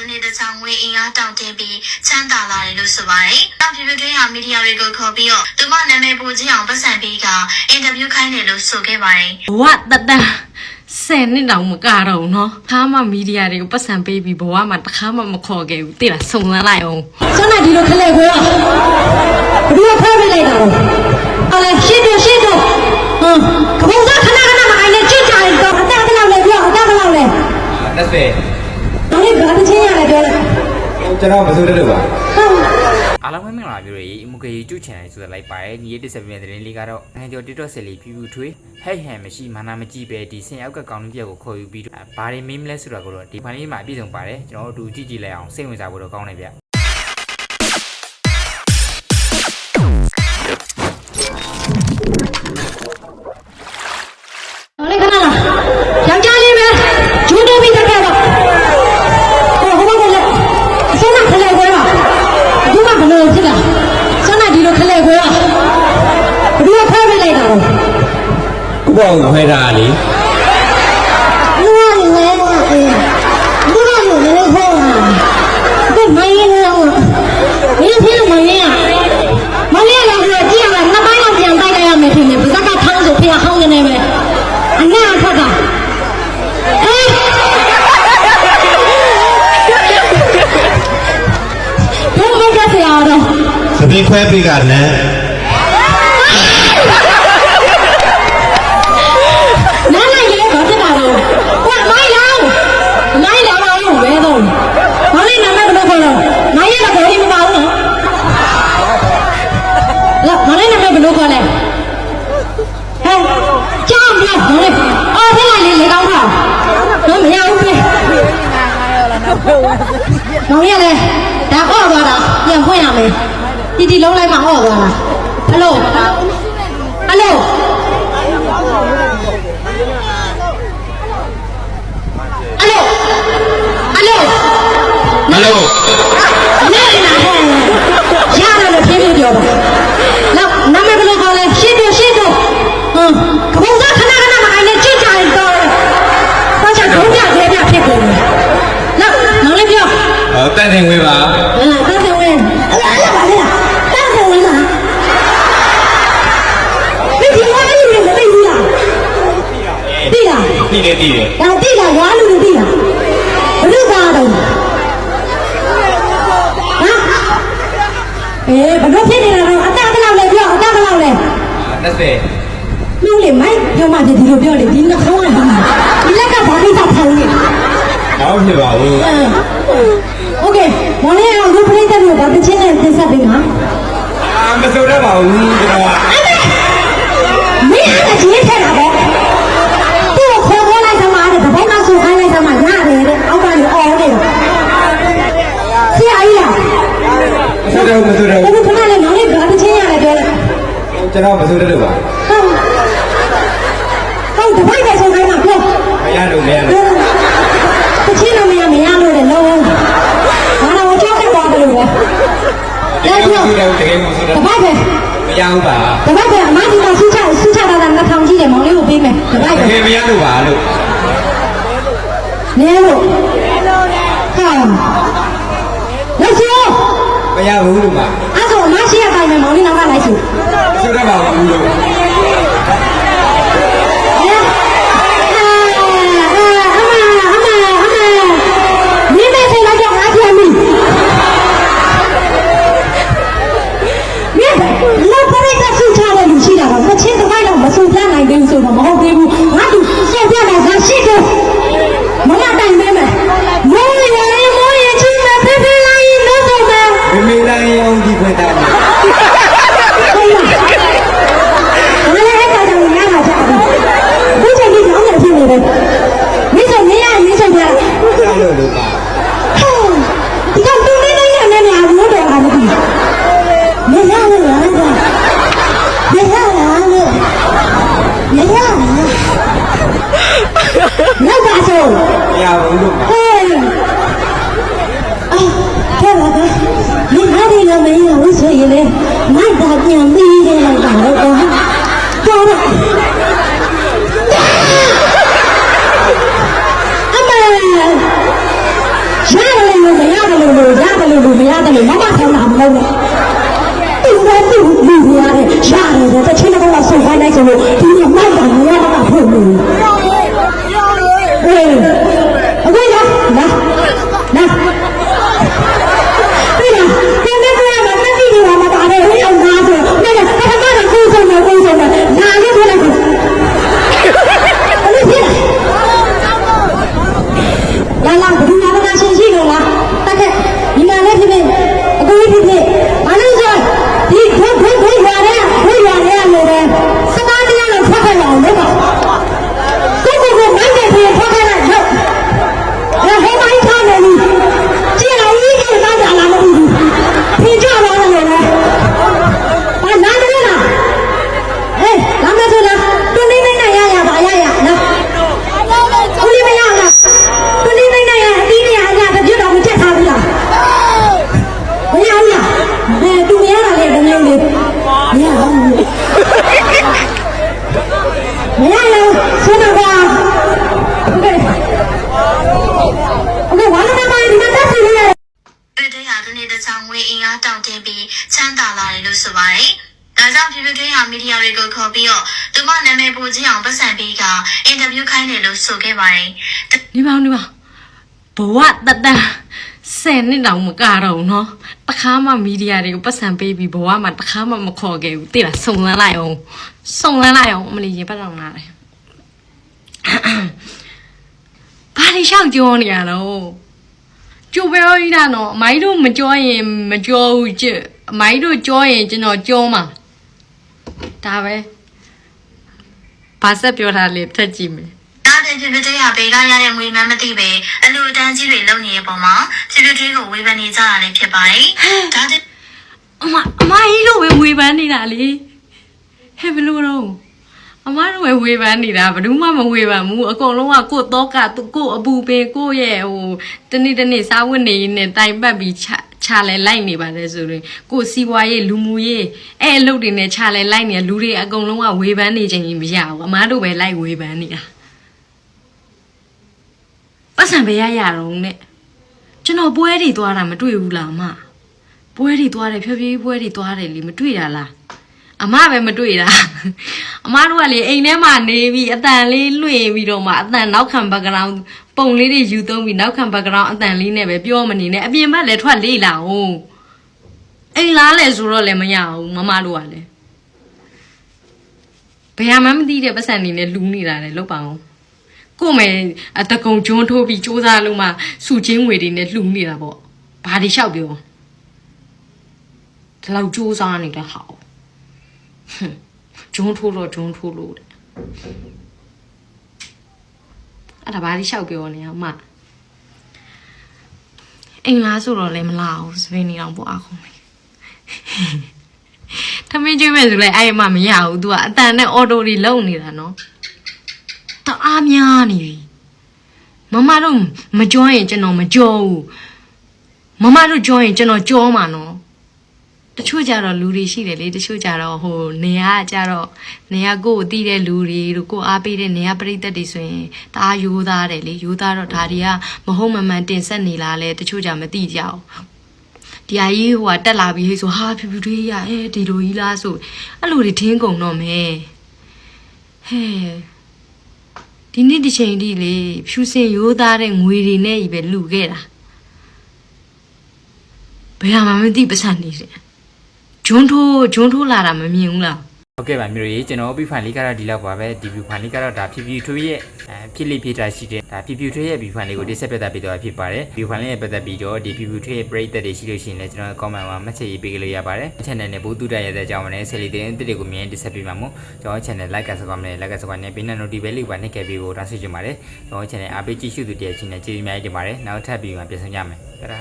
တနေ့တစ်ချောင်းငွေအင်အားတောင်းတင်းပြီးချမ်းသာလာတယ်လို့ဆိုပါတယ်။နောက်ပြည်ပတွင်းဟာမီဒီယာတွေကိုခေါ်ပြီးတော့သူမနာမည်ပိုကြီးအောင်ပတ်စံပေးကအင်တာဗျူးခိုင်းတယ်လို့ဆိုခဲ့ပါတယ် ဘဝတတဆယ်နှစ်တောင်မကတော့ဘူးเนาะခါမှမီဒီယာတွေကိုပတ်စံပေးပြီးဘဝမှာတစ်ခါမှမခေါ်ခဲ့ဘူးတိလားစုံစမ်းလိုက်အောင် စွမ်းနာဒီလိုခလဲခွဲอ่ะဘယ်လိုဖဲပေးလိုက်တာလဲဟာလေရှင်းတော့ရှင်းတော့ဟမ်ကဘုံသားခဏခဏမအိုင်နဲ့ချစ်ကြရင်တော့အတက်ဘယ်လောက်လဲပြောအတက်ဘယ်လောက်လဲ 20 ဒါလေးဘာတစ်ချင်းရတယ်ပြောလိုက်ကျွန်တော်မစိုးတဲ့လို့ပါဟုတ်အားလုံးပဲမင်္ဂလာပါမျိုးတွေအမကကြီးကျုချန်နေဆိုတဲ့လိုက်ပါတယ်ညီရတစ်ဆက်ပြတဲ့သတင်းလေးကတော့ငွေကျော် TikTok ဆက်လေးဖြူဖြူထွေးဟဲ့ဟန်မရှိမာနာမကြည့်ပဲဒီဆင်အောက်ကကောင်းလေးပြောက်ကိုခေါ်ယူပြီးတော့ဘာတွေမင်းမလဲဆိုတာကိုတော့ဒီဖိုင်လေးမှာအပြည့်စုံပါတယ်ကျွန်တော်တို့အတူကြည့်ကြည့်လိုက်အောင်စိတ်ဝင်စားဖို့တော့ကောင်းတယ်ဗျ ခွဲပေးကလည်းနားလိုက်ရေဘာဖြစ်တာလဲကွာမိုင်းလောင်းမိုင်းလောင်းအောင်ဘယ်တော့ဘာလဲနာမည်ဘယ်လိုခေါ်လဲမိုင်းရတော့ဒီမပါဘူးနော်လာဘာလဲနာမည်ဘယ်လိုခေါ်လဲဟဲ့ကြောက်မလားဘာလဲအော်ဖလာလေးလေကောင်းတာတော့မရဘူးပဲမောင်ရလေဒါအော့သွားတာပြန်ဖွင့်ရမယ် တီတီလုံးလိုက်မှအော့သွားတာဟယ်လိုဟယ်လိုအလိုအလိုဟယ်လိုနေနာဟဲ့ရတယ်လို့ပြင်းပြပြောပါနောက်နာမည်ဘယ်လိုခေါ်လဲရှင်းတို့ရှင်းတို့ဟမ်ကဘုံသားခဏခဏမအိုင်နဲ့ကြည့်ကြရင်တော့ဘာချဒုံးပြသေးပြဖြစ်ကုန်လဲနောက်နောက်လေးပြောဟောတန်တင်ခွဲပါ လား တိတယ်တိတယ် ဒါသိလားရွာလူလူသိလားဘယ်လိုပါတော့ဟမ်အေးဘယ်လိုဖြစ်နေတာတော့အတက်ဘယ်လောက်လဲပြောအတက်ဘယ်လောက်လဲ 20 နှုတ်လေမိုက်ပြောမှဒီလိုပြောလေဒီနှာခေါင်းကဒီဒီလက်ကဘာကိစ္စထောင်းနေ တော့ဖြစ်ပါဘူး โอเคမောင်လေးအောင်ဒီပြိတ္တတို့ဒါတချင်းနဲ့တင်ဆက်ပေးမှာ အာမစိုးတတ်ပါဘူးကျွန်တော်က မင်းအဲ့ဒါချင်းထက် မစိုးတယ်မစိုးတယ်ဘယ်လိုခဏလဲမောင်လေးဒါတချင်းရတယ်ပြောလိုက်ကျွန်တော်မစိုးတဲ့လို့ပါဟုတ်ဟုတ်တပိုက်ပဲဆိုခိုင်းမှာပြောမရလို့မရလို့တချင်းတော့မရမရလို့လေလုံးဘာလို့ကြောက်ခဲ့ပါဘယ်လိုလဲတကလဲယ်မပြောစိုးတယ်တကယ်မစိုးတယ်တပိုက်ပဲမရဘူးပါတပိုက်ပဲအမဒီမှာဆူချဆူချတာကနှစ်ထောင်ကြီးတယ်မောင်လေးကိုပေးမယ်တပိုက်တပဲကယ်မရလို့ပါလို့နဲလို့ဟာလက်ရှိမ ရဘူးလို့ပါအဲ့ဆိုအမရှိရတိုင်းမယ်မောင်လေးနောက်ကလိုက်စီမစိုးတတ်ပါဘူး ပြန်ပြီးခဲ့လိုက်တာတော့တော့တော့အမေရတယ်လေတယ်လို့မမထောင်းတာမလုပ်နဲ့သူကသူ့လူတွေရတယ်ရတယ်တဲ့တစ်ချိန်တော့ဆုတ်ခိုင်းလိုက်ဆိုလို့ဒီကမိုက်တာမရတော့ဖွင့်လို့ င်အားတောင့်တင်းပြီးချမ်းသာလာတယ်လို့ဆိုပါတယ်။ဒါကြောင့်ပြည်တွင်းဟာမီဒီယာတွေကိုခေါ်ပြီးတော့သူမနာမည်ပိုကြီးအောင်ပတ်စံပေးကအင်တာဗျူးခိုင်းတယ်လို့ဆိုခဲ့ပါတယ်။ဒီပေါင်းဒီပေါင်းဘဝတတန်ဆယ်နှစ်တောင်မကတော့ဘူးနော်တခါမှမီဒီယာတွေကိုပတ်စံပေးပြီးဘဝမှာတခါမှမခေါ်ခဲ့ဘူးသိလားစုံလန်းလိုက်အောင်စုံလန်းလိုက်အောင်အမလီရင်ပတ်တော့လာတယ်ဘာလို့ရှောက်ကြောနေရတော့ ကျိုးပဲရတာနော်အမိုင်းတို့မကြောရင်မကြောဘူးကျအမိုင်းတို့ကြောရင်ကျွန်တော်ကြောမှာဒါပဲဘာဆက်ပြောတာလဲထက်ကြည့်မယ်ဒါပြင်ဖြစ်ဖြစ်ဟာဘေးကရတဲ့ငွေမှန်းမသိပဲအလူအတန်းကြီးတွေလုံနေတဲ့ပုံမှာဖြစ်ဖြစ်ကိုဝေဖန်နေကြတာလည်းဖြစ်ပါတယ်။ဒါတင်အမအမကြီးတို့ပဲဝေဖန်နေတာလေဟဲ့ဘယ်လိုတော့ အမတို့ပဲဝေဖန်နေတာဘယ်သူမှမဝေဖန်ဘူးအကုန်လုံးကကိုယ့်တော့ကကိုယ့်အပူပင်ကိုယ့်ရဲ့ဟိုတနေ့တနေ့စားဝတ်နေရင်းနဲ့တိုင်ပတ်ပြီးချချလဲလိုက်နေပါတယ်ဆိုရင်ကိုယ့်စီးပွားရေးလူမှုရေးအဲ့အလုပ်တွေနဲ့ချလဲလိုက်နေလူတွေအကုန်လုံးကဝေဖန်နေခြင်းကြီးမရဘူးအမတို့ပဲလိုက်ဝေဖန်နေတာပတ်စံပဲရရတော့နဲ့ကျွန်တော်ပွဲတွေသွားတာမတွေ့ဘူးလားအမပွဲတွေသွားတယ်ဖြည်းဖြည်းပွဲတွေသွားတယ်လေမတွေ့တာလား အမပဲမတွေ့တာအမတို့ကလေအိမ်ထဲမှာနေပြီးအတန်လေးလွှင့်ပြီးတော့မှအတန်နောက်ခံ background ပုံလေးတွေယူသုံးပြီးနောက်ခံ background အတန်လေးနဲ့ပဲပြောမနေနဲ့အပြင်ဘက်လည်းထွက်လေ့လာအောင်အိမ်လားလဲဆိုတော့လည်းမရဘူးမမတို့ကလည်းဘယ်မှမသိတဲ့ပတ်စံနေနဲ့လူနေတာလေလောက်ပါအောင်ကို့မယ်အတကုံကျွန်းထိုးပြီးစူးစမ်းလို့မှစုချင်းငွေတွေနဲ့လှူနေတာပေါ့ဘာတွေလျှောက်ပြောဒီလောက်စူးစမ်းနေတဲ့ဟာကိုဟွန်း ဂျုံထိုးတော့ဂျုံထိုးလို့တဲ့အဲ့ဒါဘာလို့ရှောက်ပြောနေအောင်မအိမ်လားဆိုတော့လည်းမလာဘူးစပင်းနေတော့ပို့အောင်မယ်ထမင်းကျွေးမဲ့ဆိုလဲအဲ့မှမရဘူး तू ကအတန်နဲ့အော်တိုတွေလုံနေတာနော်တအားများနေပြီမမတို့မကြောရင်ကျွန်တော်မကြောဘူးမမတို့ကြောရင်ကျွန်တော်ကြောမှာနော် တချို့ကြတော့လူတွေရှိတယ်လေတချို့ကြတော့ဟိုနေရာကြတော့နေရာကိုယ်တည်တဲ့လူတွေတို့ကိုယ်အားပေးတဲ့နေရာပရိသတ်တွေဆိုရင်တအားရိုးသားတယ်လေရိုးသားတော့ဒါတွေကမဟုတ်မမှန်တင်ဆက်နေလားလဲတချို့ကြမသိကြဘူးဒီအကြီးဟိုကတက်လာပြီးဟေးဆိုဟာဖြူဖြူတွေးရအဲဒီလိုကြီးလားဆိုအဲ့လိုတွေထင်းကုန်တော့မယ်ဟဲ့ဒီနေ့ဒီချိန်ဒီလေဖြူစင်ရိုးသားတဲ့ငွေတွေနဲ့ကြီးပဲလူခဲ့တာဘယ်မှာမသိပတ်စံနေတယ် ဂျွန်းထိုးဂျွန်းထိုးလာတာမမြင်ဘူးလားဟုတ်ကဲ့ပါမျိုးကြီးကျွန်တော် open file လေးကတော့ဒီလောက်ပါပဲဒီ view file လေးကတော့ဒါဖြည်းဖြည်းထွေးရဲ့အဲဖြစ်လိဖြစ်တာရှိတယ်ဒါဖြည်းဖြည်းထွေးရဲ့ view file လေးကိုတိဆက်ပြသပေးတော့ဖြစ်ပါတယ် view file လေးနဲ့ပတ်သက်ပြီးတော့ဒီဖြည်းဖြည်းထွေးရဲ့ပရိသတ်တွေရှိလို့ရှိရင်လည်းကျွန်တော် comment မှာမှတ်ချက်ရေးပေးလို့ရပါတယ် channel နဲ့ဘူးတူတက်ရတဲ့အကြောင်းနဲ့ဆက်လက်တင်တစ်တွေကိုမြင်တိဆက်ပေးမှာမို့ကျွန်တော် channel like ဆကောင်နဲ့ like ဆကောင်နဲ့ပြီးတဲ့ notification လေးပါနှိပ်ခဲ့ပေးဖို့တောင်းဆိုချင်ပါတယ်ကျွန်တော် channel အားပေးကြည့်ရှုသူတည်းချင်းနဲ့ကျေးဇူးအများကြီးတင်ပါတယ်နောက်ထပ်ပြီးမှပြန်ဆောင်ကြမယ်ကြပါ